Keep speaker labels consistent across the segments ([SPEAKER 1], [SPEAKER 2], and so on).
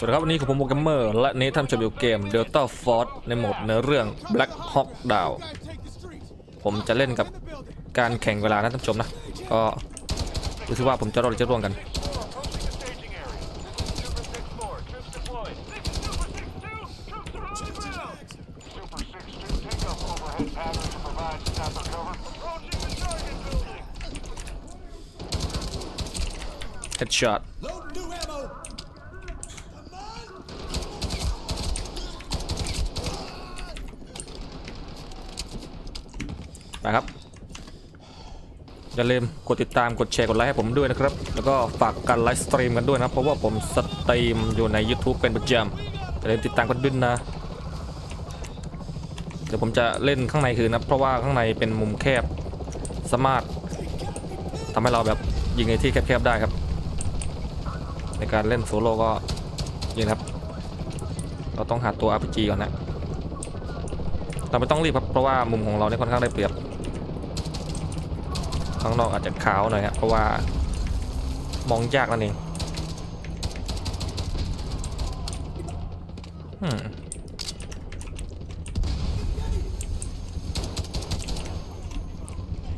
[SPEAKER 1] สวัสดีครับ วันนี้ผมโปรแกรมเมอร์ และนี้ท่านชมอยู่เกม Delta Force ในโหมดเนื้อเรื่อง Black Hawk Down ผมจะเล่นกับการแข่งเวลานะท่านผู้ชมนะ ก็ดูสิว่าผมจะรอดหรือจะร่วงกัน Headshot ไปครับ อย่าลืมกดติดตามกดแชร์กดไลค์ให้ผมด้วยนะครับ แล้วก็ฝากกันไลฟ์สตรีมกันด้วยนะเพราะว่าผมสตรีมอยู่ใน YouTube เป็นประจำอย่าลืมติดตามกันด้วยนะเดี๋ยวผมจะเล่นข้างในคืนนะเพราะว่าข้างในเป็นมุมแคบสามารถทำให้เราแบบยิงในที่แคบๆได้ครับ ในการเล่นโซโล่ก็ยิงครับ เราต้องหาตัว RPG ก่อนนะเราไม่ต้องรีบครับเพราะว่ามุมของเราเนี่ยค่อนข้างได้เปรียบ ข้างนอกอาจจะขาวหน่อยครับเพราะว่ามองยากนั่นเอง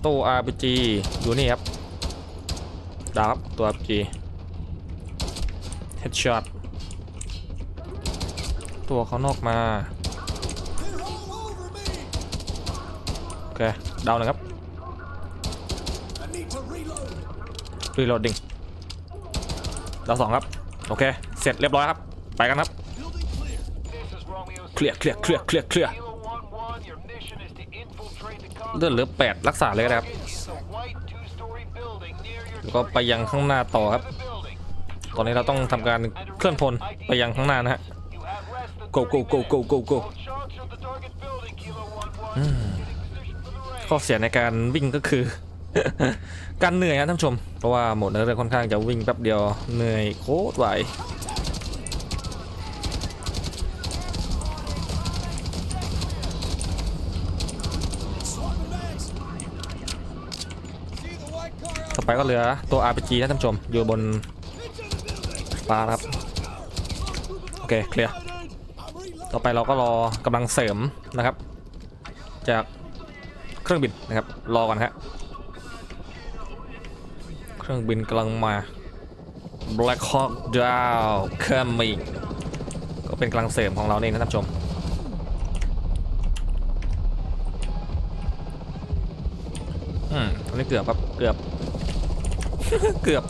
[SPEAKER 1] ตู้ RPG อยู่นี่ครับดาบตัว RPG Headshot ตัวเขานอกมา โอเค ดาวนึ่งครับ
[SPEAKER 2] รีโหล
[SPEAKER 1] ดดิ่งราสองครับ โอเค เสร็จเรียบร้อยครับ ไปกันครับ เคลียร์เคลียร์เคลียร์เคลียร์เคลียร์เลือดเหลือแปดรักษาเลยครับ แล้วก็ไปยังข้างหน้าต่อครับ ตอนนี้เราต้องทำการเคลื่อนพลไปยังข้างหน้านะฮะ go go go go go go ข้อเสียในการวิ่งก็คือ การเหนื่อยครับท่านผู้ชม เพราะว่าหมดเนื้อเรื่องค่อนข้างจะวิ่งแป๊บเดียวเหนื่อยโคตรไหวต่อไปก็เหลือตัว RPG นะท่านผู้ชม อยู่บนฟ้านะครับ โอเค เคลียร์ ต่อไปเราก็รอกำลังเสริมนะครับ จากเครื่องบินนะครับ รอก่อนฮะเค รื่องบินกำลังมา Black Hawk Down coming ก็เป็นกำลังเสริมของเราเองนะท่านผู้ชมอืมตอนนี้เกือบครับ เกือบ เกือบ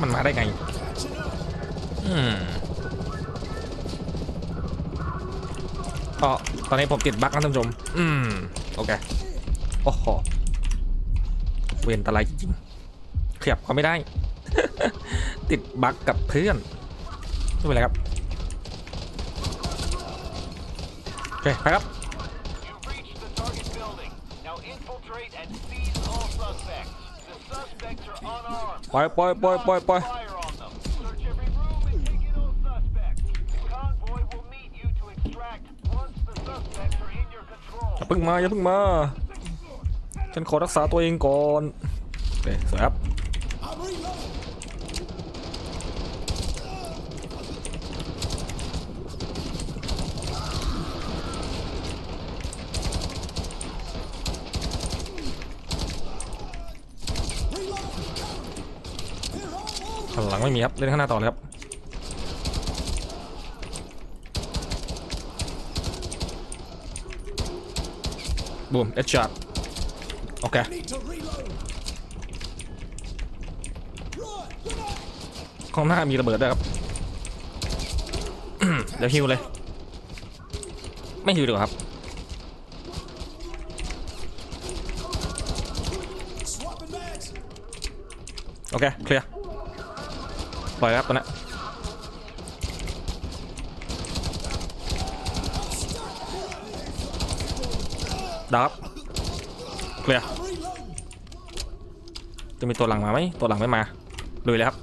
[SPEAKER 1] มันมาได้ไง อืม ก็ตอนนี้ผมติดบั๊กนะท่านผู้ชม อืม โอเค โอ้โห เวียนตะไลจริงๆขยับก็ไม่ได้ ติดบั๊กกับเพื่อนไม่เป็นไรครับ โอเค ไปครับ
[SPEAKER 3] You've reached the target building. Now infiltrate and seize all suspects. The suspects are unarmed.
[SPEAKER 1] ปล่อยปล่อยปล่อยปล่อยปล่อย อย่าเพิ่งมาอย่าเพิ่งมา ฉันขอรักษาตัวเองก่อนโอเคสวยครับข้างหลังไม่มีครับ เล่นข้างหน้าต่อเลยครับ บูมเอชช็อตโอเค
[SPEAKER 2] Need to reload. Right. Grenade.
[SPEAKER 1] ข้างหน้ามีระเบิดด้วยครับ เดี๋ยวฮิวเลย ไม่ฮิวดีกว่าครับ โอเค เคลียร์ ปล่อยครับตัวนี้ ดับเคลียร์จะมีตัวหลังมาไหมตัวหลังไม่มาลุยเลยครับ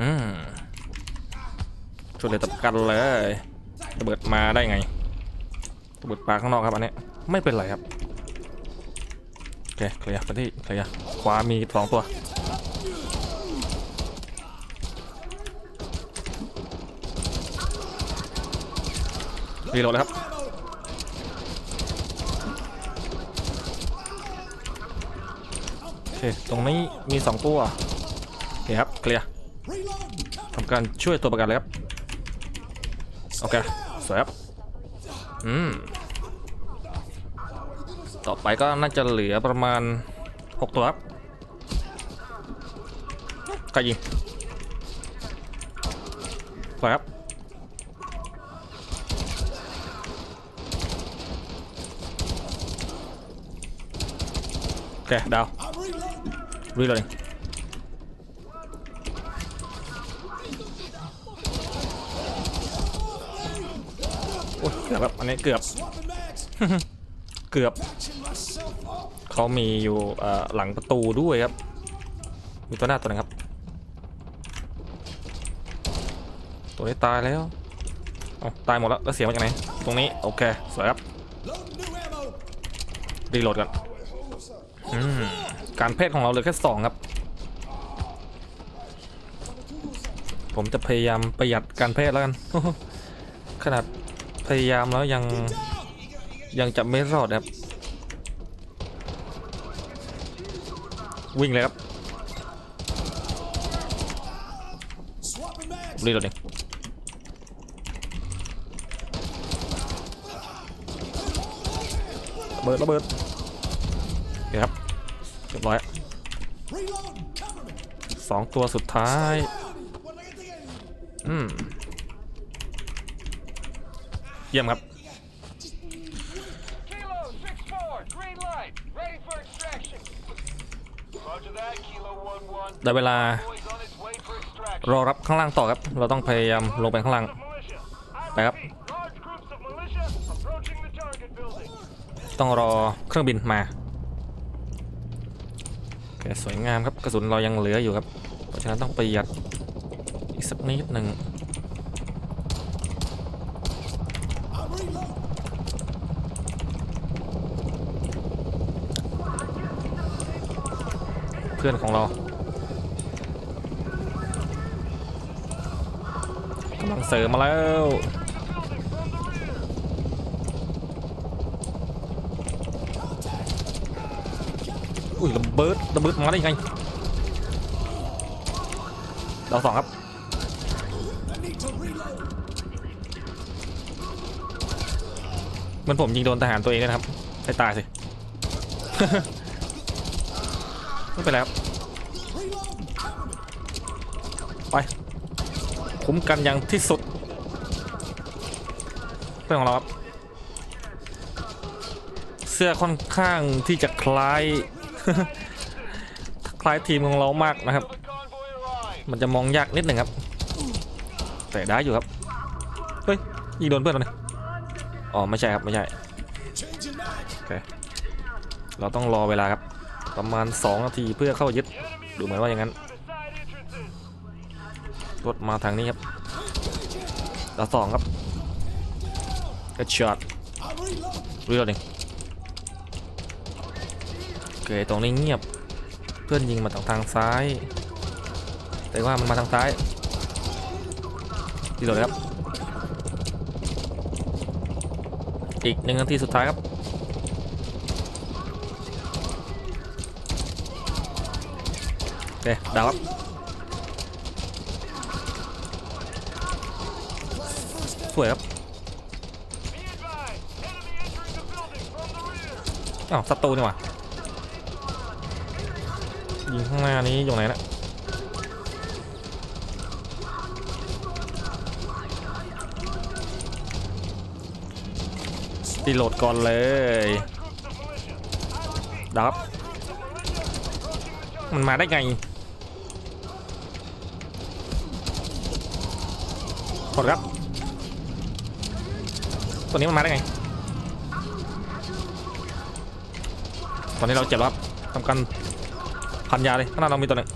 [SPEAKER 1] อืมช่วยเลยตับกันเลยระเบิดมาได้ไงระเบิดปลาข้างนอกครับอันนี้ไม่เป็นไรครับโอเคเคลียร์ไปที่เคลียร์ขวามีสองตัวรีโหลดเลยครับ ตรงนี้มีสองตัวโอเคครับเคลียร์ทำการช่วยตัวประกันเลยครับ โอเคสวยครับ อืม ต่อไปก็น่าจะเหลือประมาณ 6 ตัวครับใครยิงสวยครับโอเคดาว รีเลยโอ้ยเกือบครับอันนี้เกือบ
[SPEAKER 2] Swapping mags.
[SPEAKER 1] เกือบเขามีอยู่หลังประตูด้วยครับ มีตัวหน้าตัวหนึงครับ ตัวนี้ตายแล้วอตายหมดแล้ว แล้วเสียมาจากไหน ตรงนี้ โอเค สวยครับ รีโหลดกันอืม การเพศของเราเหลือแค่สองครับ ผมจะพยายามประหยัดการเพศแล้วกัน ขนาดพยายามแล้วยังยังจะไม่รอดครับ วิ่งเลยครับรีโหลดเองเบิดระเบิดโอเคครับ รียบร้อยสองตัวสุดท้าย อืม เยี่ยมครับ ได้เวลารอรับข้างล่างต่อครับ เราต้องพยายามลงไปข้างล่าง
[SPEAKER 3] ไปครับ
[SPEAKER 1] ต้องรอเครื่องบินมา โอเคสวยงามครับกระสุนเรายังเหลืออยู่ครับ เพราะฉะนั้นต้องประหยัดอีกสักนิดหนึ่ง
[SPEAKER 2] I'm reloading.
[SPEAKER 1] เพื่อนของเรากำลังเสริมมาแล้ว อุ้ยระเบิดระเบิดมาได้ยังไงดาวสองครับมันผมยิงโดนทหารตัวเองนะครับให้ตายสิ ไม่เป็นไรครับ ไป คุ้มกันอย่างที่สุดเพื่อนของเราครับ เสื้อค่อนข้างที่จะคล้าย คล้ายทีมของเรามากนะครับ มันจะมองยากนิดหนึ่งครับ แต่ได้อยู่ครับเฮ้ยยิงโดนเพื่อนเราเนี่ยอ๋อไม่ใช่ครับไม่ใช่โอเคเราต้องรอเวลาครับ ประมาณ 2 นาทีเพื่อเข้ายึดดูเหมือนว่าอย่างนั้นรถมาทางนี้ครับดาวสองครับกระช็อตรีโหลดเอง โอเคตรงนี้เงียบ เพื่อนยิงมาทางทางซ้าย แต่ว่ามันมาทางซ้ายรีโหลดเลยครับ อีกหนึ่งนาทีสุดท้ายครับโอเคดาวครับสวยครับอ้าวศัตรูนี่หว่า ยิงข้างหน้านี้อยู่ไหนนะตีโหลดก่อนเลยดับ มันมาได้ไงกดครับ ตัวนี้มันมาได้ไง ตอนนี้เราเจ็บครับทำการ พันยาเลยข้างหน้าเรามีตัวหนึ่ง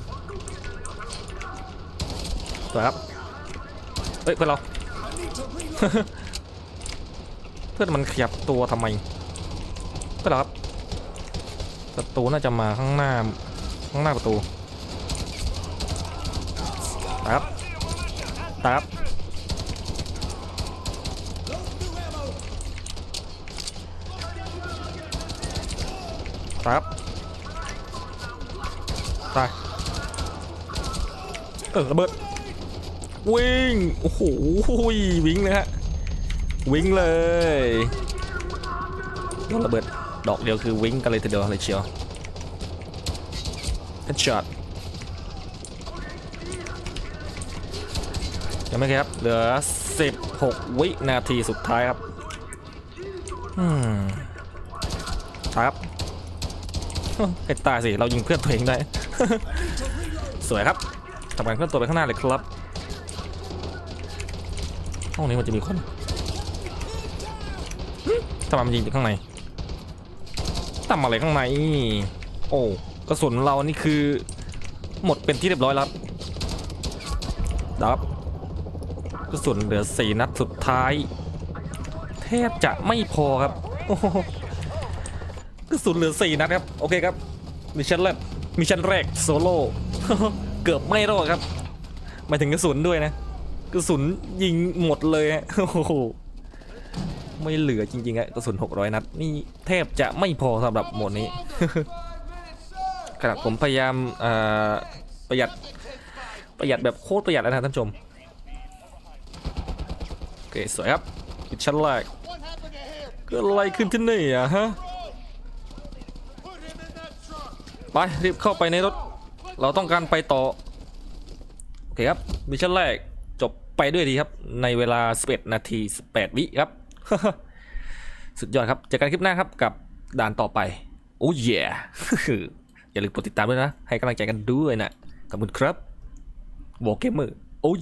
[SPEAKER 1] สวยครับเฮ้ยเพื่อนเรา
[SPEAKER 2] I need to reload.
[SPEAKER 1] พื่อนมันขยับตัวทำไมเพื่อนเรอครับประตูน่าจะมาข้างหน้าข้างหน้าประตูตายครับตายครับตายครับ ตาย เออระเบิด วิ่ง โอ้โหวิ่งเลยฮะ วิ่งเลยโดนระเบิด ดอกเดียวคือวิ่งกันเลยทีเดียวเลยเชียวเฮดช็อตยังไม่ครับ เหลือ 16 วินาทีสุดท้ายครับ อืมตายครับให้ตายสิ เรายิงเพื่อนตัวเองได้ สวยครับทำการเคลื่อนตัวไปข้างหน้าเลยครับ ห้องนี้มันจะมีคนทำไมมันยิงจากข้างในทำอะไรข้างใน โอ้กระสุนเรานี่คือ หมดเป็นที่เรียบร้อยแล้วครับกระสุนเหลือสี่นัดสุดท้าย แทบจะไม่พอครับกระสุนเหลือสี่นัดครับ โอเคครับมิชชั่นแรก มิชชั่นแรกโซโล่เกือบไม่รอดครับหมายถึงกระสุนด้วยนะกระสุนยิงหมดเลยฮะโอ้โหไม่เหลือจริงๆอะกระสุน 600 นัดนี่แทบจะไม่พอสำหรับหมดนี้ขณะผมพยายามประหยัดประหยัดแบบโคตรประหยัดแล้วนะท่านผู้ชมโอเคสวยครับมิชชั่นแรกเกิดอะไรขึ้นที่นี่อะฮะ ไปรีบเข้าไปในรถ เราต้องการไปต่อ โอเคครับมิชชั่นแรกจบไปด้วยดีครับ ในเวลา 11 นาที 18 วิครับ สุดยอดครับเจอกันคลิปหน้าครับกับด่านต่อไป โอ้ยอย่าลืมกดติดตามด้วยนะ ให้กำลังใจกันด้วยนะขอบคุณครับวอลเกมเมอร์โอ้ย